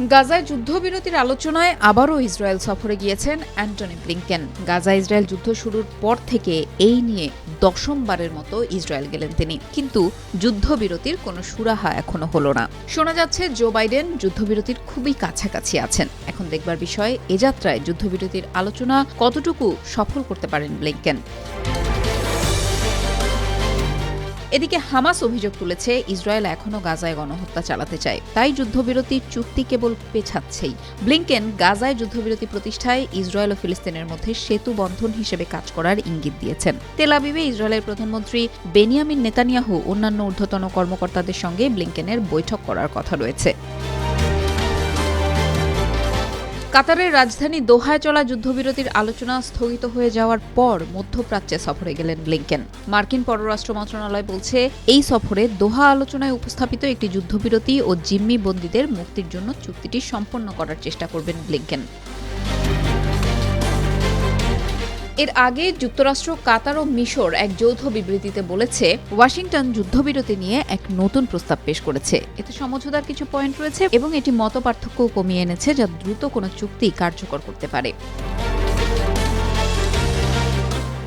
গাজায় যুদ্ধবিরতির আলোচনায় আবারও ইসরায়েল সফরে গিয়েছেন অ্যান্টনি ব্লিংকেন। গাজা ইসরায়েল যুদ্ধ শুরুর পর থেকে এই নিয়ে দশমবারের মতো ইসরায়েল গেলেন তিনি। কিন্তু যুদ্ধবিরতির কোনো সুরাহা এখনও হলো না। শোনা যাচ্ছে জো বাইডেন যুদ্ধবিরতির খুবই কাছাকাছি আছেন। এখন দেখবার বিষয়, এ যাত্রায় যুদ্ধবিরতির আলোচনা কতটুকু সফল করতে পারেন ব্লিংকেন। এদিকে হামাস অভিযোগ তুলেছে, ইসরায়েল এখনও গাজায় গণহত্যা চালাতে চায়। তাই যুদ্ধবিরতি চুক্তি কেবল পেছাচ্ছেই। ব্লিংকেন, গাজায় যুদ্ধবিরতি প্রতিষ্ঠায় ইসরায়েল ও ফিলিস্তিনের মধ্যে সেতু বন্ধন হিসেবে কাজ করার ইঙ্গিত দিয়েছেন। তেলাবিবে ইসরায়েলের প্রধানমন্ত্রী বেনিয়ামিন নেতানিয়াহু অন্যান্য ঊর্ধ্বতন কর্মকর্তাদের সঙ্গে ব্লিংকেনের বৈঠক করার কথা রয়েছে। কাতারের রাজধানী দোহায় চলা যুদ্ধবিরতির আলোচনা স্থগিত হয়ে যাওয়ার পর মধ্যপ্রাচ্যে সফরে গেলেন ব্লিংকেন। মার্কিন পররাষ্ট্র মন্ত্রণালয় বলছে, এই সফরে দোহা আলোচনায় উপস্থাপিত একটি যুদ্ধবিরতি ও জিম্মি বন্দীদের মুক্তির জন্য চুক্তিটি সম্পন্ন করার চেষ্টা করবেন ব্লিংকেন। এর আগে যুক্তরাষ্ট্র, কাতার ও মিশর এক যৌথ বিবৃতিতে বলেছে, ওয়াশিংটন যুদ্ধবিরতি নিয়ে এক নতুন প্রস্তাব পেশ করেছে। এতে সমঝোতার কিছু পয়েন্ট রয়েছে এবং এটি মতপার্থক্য কমিয়ে এনেছে যা দ্রুত কোনো চুক্তি কার্যকর করতে পারে।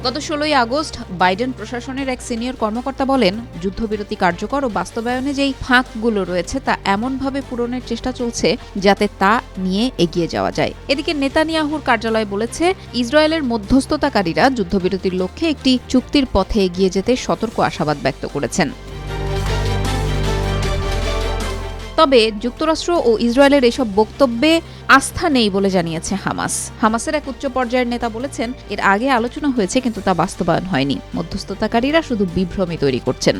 গত ষোলোই আগস্ট বাইডেন প্রশাসনের এক সিনিয়র কর্মকর্তা বলেন, যুদ্ধবিরতি কার্যকর ও বাস্তবায়নে যেই ফাঁকগুলো রয়েছে তা এমনভাবে পূরণের চেষ্টা চলছে যাতে তা নিয়ে এগিয়ে যাওয়া যায়। এদিকে নেতানিয়াহুর কার্যালয় বলেছে, ইসরায়েলের মধ্যস্থতাকারীরা যুদ্ধবিরতির লক্ষ্যে একটি চুক্তির পথে এগিয়ে যেতে সতর্ক আশাবাদ ব্যক্ত করেছেন। তবে যুক্তরাষ্ট্র ও ইসরায়েলের এসব বক্তব্যে আস্থা নেই বলে জানিয়েছে হামাস। হামাসের এক উচ্চ পর্যায়ের নেতা বলেছেন, এর আগে আলোচনা হয়েছে কিন্তু তা বাস্তবায়ন হয়নি। মধ্যস্থতাকারীরা শুধু বিভ্রমে তৈরি করছেন।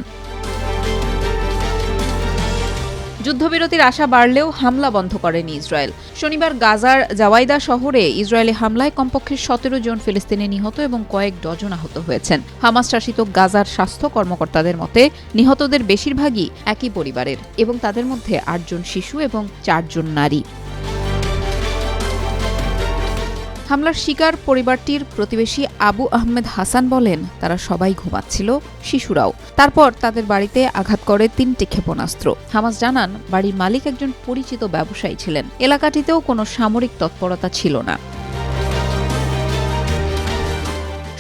যুদ্ধবিরতির আশা বাড়লেও হামলা বন্ধ করেনি ইসরায়েল। শনিবার গাজার জাওয়াইদা শহরে ইসরায়েলি হামলায় কমপক্ষে সতেরো জন ফিলিস্তিনি নিহত এবং কয়েক ডজন আহত হয়েছেন। হামাস শাসিত গাজার স্বাস্থ্য কর্মকর্তাদের মতে, নিহতদের বেশিরভাগই একই পরিবারের এবং তাদের মধ্যে আটজন শিশু এবং চারজন নারী। হামলার শিকার পরিবারটির প্রতিবেশী আবু আহমেদ হাসান বলেন, তারা সবাই ঘুমাচ্ছিল, শিশুরাও। তারপর তাদের বাড়িতে আঘাত করে তিনটি ক্ষেপণাস্ত্র। হামাস জানান, বাড়ির মালিক একজন পরিচিত ব্যবসায়ী ছিলেন। এলাকাটিতেও কোনো সামরিক তৎপরতা ছিল না।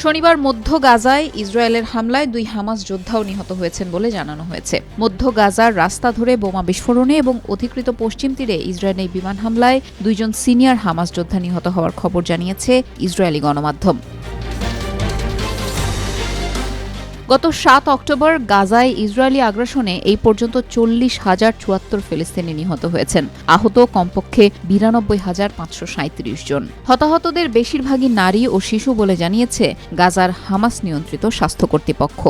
শনিবার মধ্য গাজায় ইসরায়েলের হামলায় দুই হামাস যোদ্ধাও নিহত হয়েছেন বলে জানানো হয়েছে। মধ্য গাজার রাস্তা ধরে বোমা বিস্ফোরণে এবং অধিকৃত পশ্চিম তীরে ইসরায়েলের বিমান হামলায় দুইজন সিনিয়র হামাস যোদ্ধা নিহত হওয়ার খবর জানিয়েছে ইসরায়েলি গণমাধ্যম। গত সাত অক্টোবর গাজায় ইসরায়েলি আগ্রাসনে এই পর্যন্ত চল্লিশ হাজার চুয়াত্তর ফিলিস্তিনি নিহত হয়েছেন। আহত কমপক্ষে বিরানব্বই হাজার পাঁচশো সাঁত্রিশ জন। হতাহতদের বেশিরভাগই নারী ও শিশু বলে জানিয়েছে গাজার হামাস নিয়ন্ত্রিত স্বাস্থ্য কর্তৃপক্ষ।